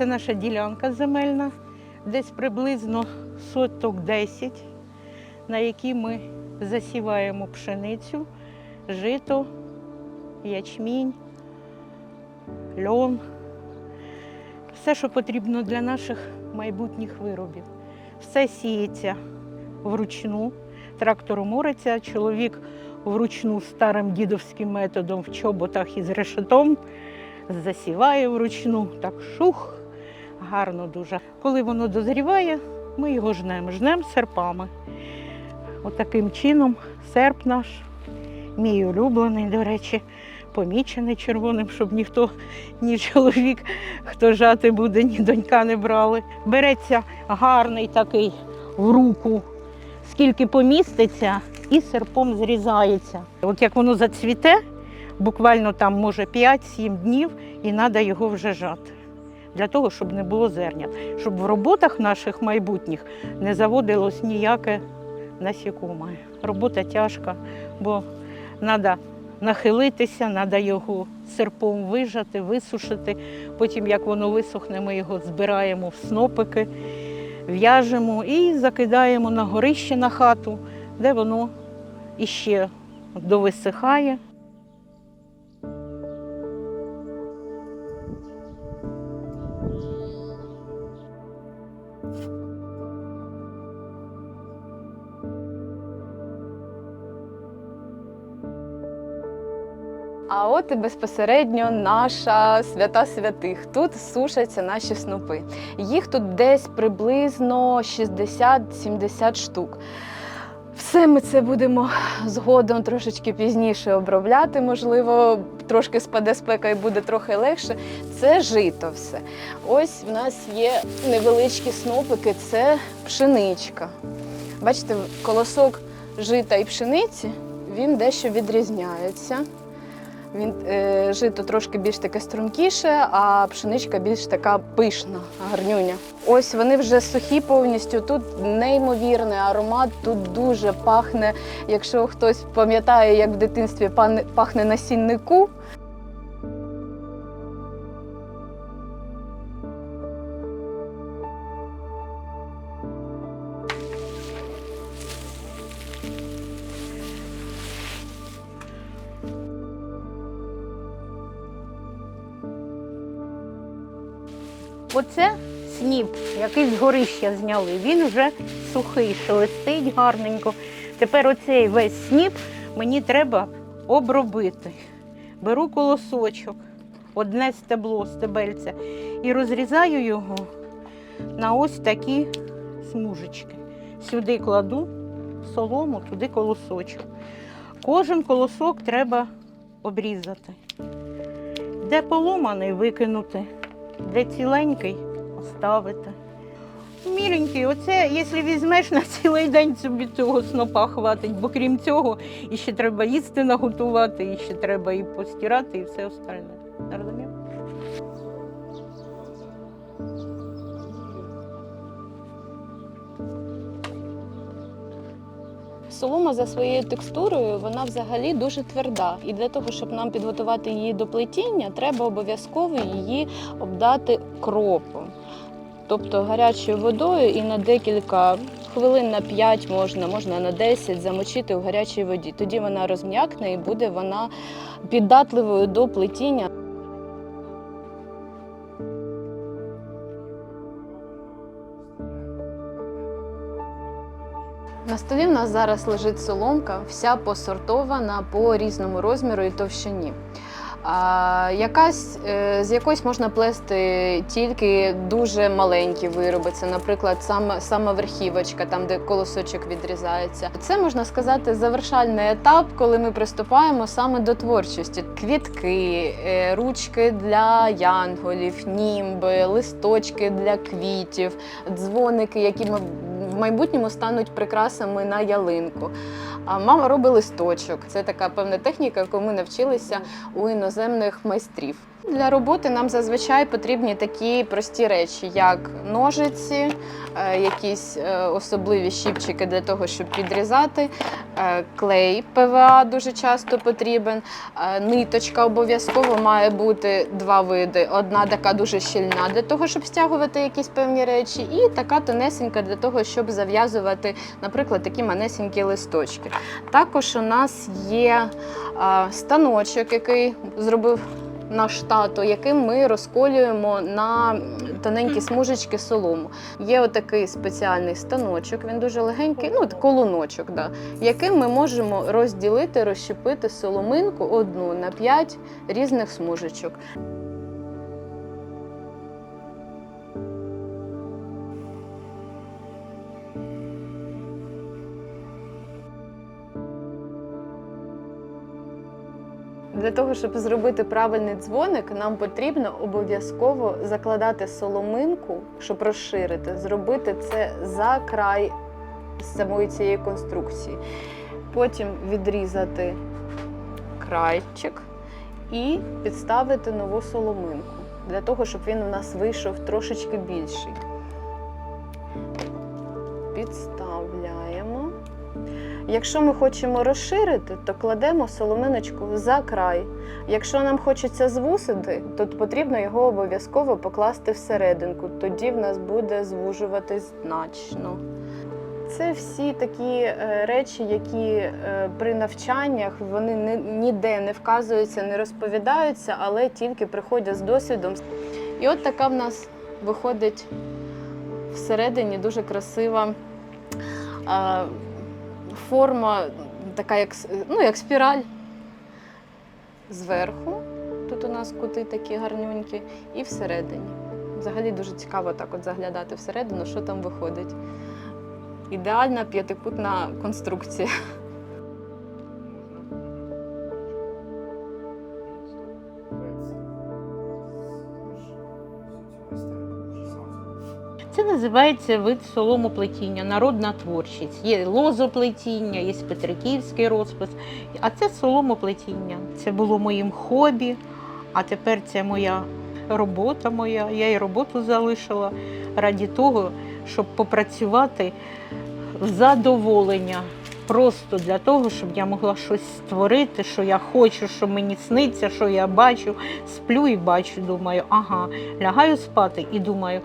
Це наша ділянка земельна, десь приблизно соток 10, на якій ми засіваємо пшеницю, жито, ячмінь, льон. Все, що потрібно для наших майбутніх виробів. Все сіється вручну, трактором ориться, чоловік вручну старим дідовським методом в чоботах із решетом засіває вручну, так шух, гарно дуже. Коли воно дозріває, ми його жнемо, жнемо серпами. Отаким чином серп наш, мій улюблений, до речі, помічений червоним, щоб ніхто, ні чоловік, хто жати буде, ні донька не брали. Береться гарний такий в руку, скільки поміститься, і серпом зрізається. От як воно зацвіте, буквально там може 5-7 днів, і треба його вже жати. Для того, щоб не було зернят, щоб в роботах наших майбутніх не заводилось ніяке насікоме. Робота тяжка, бо треба нахилитися, треба його серпом вижати, висушити. Потім, як воно висохне, ми його збираємо в снопики, в'яжемо і закидаємо на горище на хату, де воно іще довисихає. А от і безпосередньо наша свята святих. Тут сушаться наші снопи. Їх тут десь приблизно 60-70 штук. Все ми це будемо згодом трошечки пізніше обробляти. Можливо, трошки спаде спека і буде трохи легше. Це жито все. Ось в нас є невеличкі снопики, це пшеничка. Бачите, колосок жита і пшениці він дещо відрізняється. Він е, жито трошки більш таке стрункіше, а пшеничка більш така пишна, гарнюня. Ось вони вже сухі повністю. Тут неймовірний аромат, тут дуже пахне. Якщо хтось пам'ятає, як в дитинстві пахне на Оце сніп, який з горища зняли. Він вже сухий, шелестить гарненько. Тепер оцей весь сніп мені треба обробити. Беру колосочок, одне стебло, стебельце, і розрізаю його на ось такі смужечки. Сюди кладу солому, туди колосочок. Кожен колосок треба обрізати. Де поломаний, викинути де ціленький оставити. Міленький, оце, якщо візьмеш на цілий день собі цього снопа хватить, бо крім цього, і ще треба їсти наготувати, і ще треба і постирати, і все остальне. Розумів? Солома за своєю текстурою вона взагалі дуже тверда. І для того, щоб нам підготувати її до плетіння, треба обов'язково її обдати кропом. Тобто гарячою водою і на декілька хвилин на 5 можна, можна на 10 замочити у гарячій воді. Тоді вона розм'якне і буде вона піддатливою до плетіння. Столі в нас зараз лежить соломка, вся посортована по різному розміру і товщині. А, якась, е, з якоїсь можна плести тільки дуже маленькі вироби. Це, наприклад, сама, сама верхівочка, там, де колосочок відрізається. Це можна сказати завершальний етап, коли ми приступаємо саме до творчості. Квітки, е, ручки для янголів, німби, листочки для квітів, дзвоники, які ми майбутньому стануть прикрасами на ялинку. А мама робить листочок. Це така певна техніка, яку ми навчилися у іноземних майстрів. Для роботи нам зазвичай потрібні такі прості речі, як ножиці, е, якісь е, особливі щіпчики для того, щоб підрізати, е, клей ПВА дуже часто потрібен. Ниточка обов'язково має бути два види: одна така дуже щільна для того, щоб стягувати якісь певні речі, і така тонесенька для того, щоб зав'язувати, наприклад, такі манесенькі листочки. Також у нас є станочок, який зробив наш тато, яким ми розколюємо на тоненькі смужечки солому. Є отакий спеціальний станочок, він дуже легенький, ну колоночок, да, яким ми можемо розділити, розщепити соломинку одну на п'ять різних смужечок. Для того, щоб зробити правильний дзвоник, нам потрібно обов'язково закладати соломинку, щоб розширити, зробити це за край самої цієї конструкції. Потім відрізати крайчик і підставити нову соломинку, для того, щоб він у нас вийшов трошечки більший. Підставляємо. Якщо ми хочемо розширити, то кладемо соломиночку за край. Якщо нам хочеться звусити, то потрібно його обов'язково покласти всерединку. Тоді в нас буде звужуватись значно. Це всі такі е, речі, які е, при навчаннях вони ніде не вказуються, не розповідаються, але тільки приходять з досвідом. І от така в нас виходить всередині дуже красива. Форма така, як, ну, як спіраль. Зверху, тут у нас кути такі гарнюнькі, і всередині. Взагалі дуже цікаво так от заглядати всередину, що там виходить. Ідеальна п'ятикутна конструкція. Називається вид соломоплетіння, народна творчість. Є лозоплетіння, є петриківський розпис. А це соломоплетіння. Це було моїм хобі, а тепер це моя робота моя. Я і роботу залишила раді того, щоб попрацювати в задоволення. Просто для того, щоб я могла щось створити, що я хочу, що мені сниться, що я бачу, сплю і бачу, думаю, ага, лягаю спати і думаю,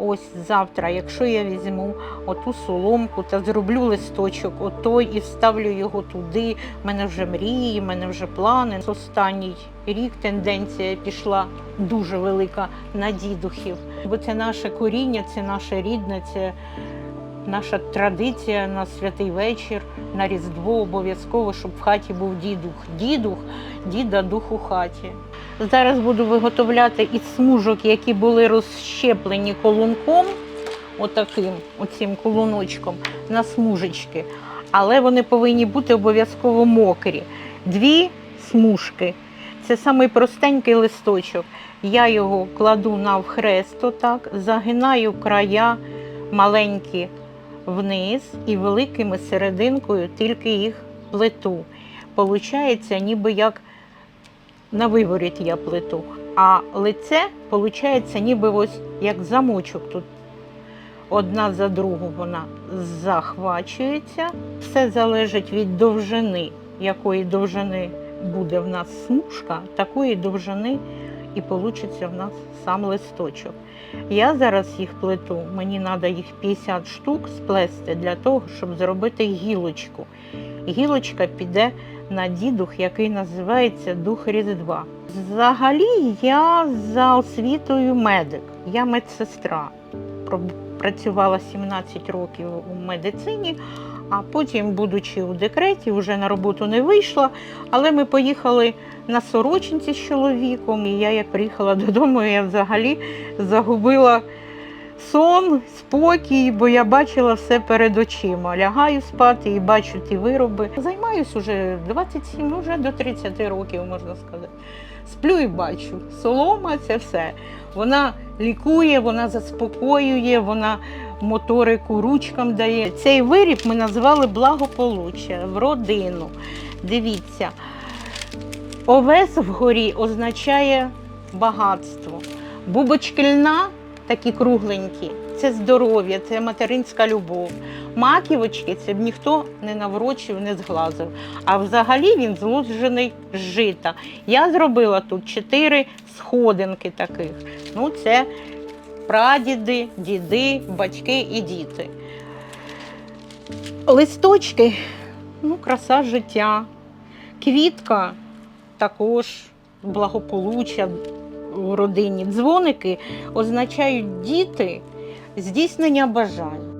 ось завтра, якщо я візьму оту соломку та зроблю листочок, отой і вставлю його туди. в мене вже мрії, в мене вже плани. Останній рік тенденція пішла дуже велика на дідухів. Бо це наше коріння, це наше рідне, це наша традиція на святий вечір, на Різдво обов'язково, щоб в хаті був дідух. Дідух, діда дух у хаті. Зараз буду виготовляти із смужок, які були розщеплені колунком, отаким, оцим колуночком, на смужечки. Але вони повинні бути обов'язково мокрі. Дві смужки. Це самий простенький листочок. Я його кладу навхрест, отак, загинаю края маленькі вниз і великими серединкою тільки їх плету. Получається, ніби як на виворіт я плету. А лице виходить, ніби ось як замочок тут. Одна за другу вона захвачується. Все залежить від довжини, якої довжини буде в нас смужка, такої довжини і вийде в нас сам листочок. Я зараз їх плету, мені треба їх 50 штук сплести для того, щоб зробити гілочку. Гілочка піде на дідух, який називається Дух Різдва. Взагалі я за освітою медик, я медсестра. Працювала 17 років у медицині, а потім, будучи у декреті, вже на роботу не вийшла. Але ми поїхали на сорочинці з чоловіком, і я як приїхала додому, я взагалі загубила сон, спокій, бо я бачила все перед очима. Лягаю спати і бачу ті вироби. Займаюсь уже 27, ну вже до 30 років, можна сказати. Сплю і бачу. Солома це все. Вона лікує, вона заспокоює, вона моторику ручкам дає. Цей виріб ми назвали благополуччя в родину. Дивіться, овес вгорі означає багатство. Бубочки льна, такі кругленькі, це здоров'я, це материнська любов. Маківочки це б ніхто не наврочив, не зглазив. А взагалі він зложений з жита. Я зробила тут чотири сходинки таких. Ну, це прадіди, діди, батьки і діти. Листочки ну, краса життя. Квітка також благополуччя у родині. Дзвоники означають діти, здійснення бажань.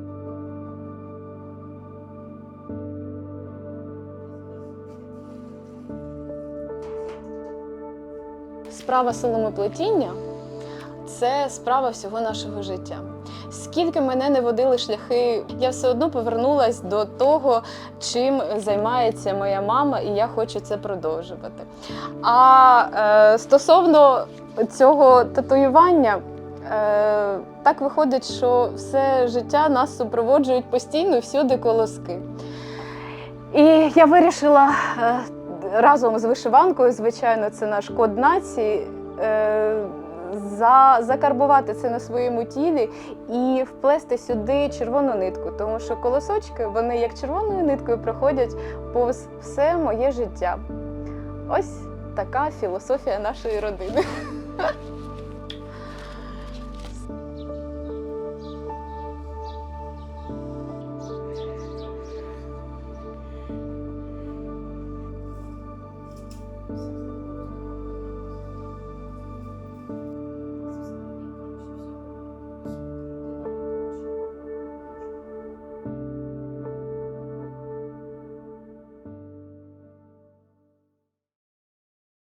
Справа соломоплетіння це справа всього нашого життя. Скільки мене не водили шляхи, я все одно повернулась до того, чим займається моя мама, і я хочу це продовжувати. А е, стосовно цього татуювання, е, так виходить, що все життя нас супроводжують постійно всюди колоски. І я вирішила е, разом з вишиванкою, звичайно, це наш код нації. е, За, закарбувати це на своєму тілі і вплести сюди червону нитку, тому що колосочки вони як червоною ниткою проходять повз все моє життя. Ось така філософія нашої родини.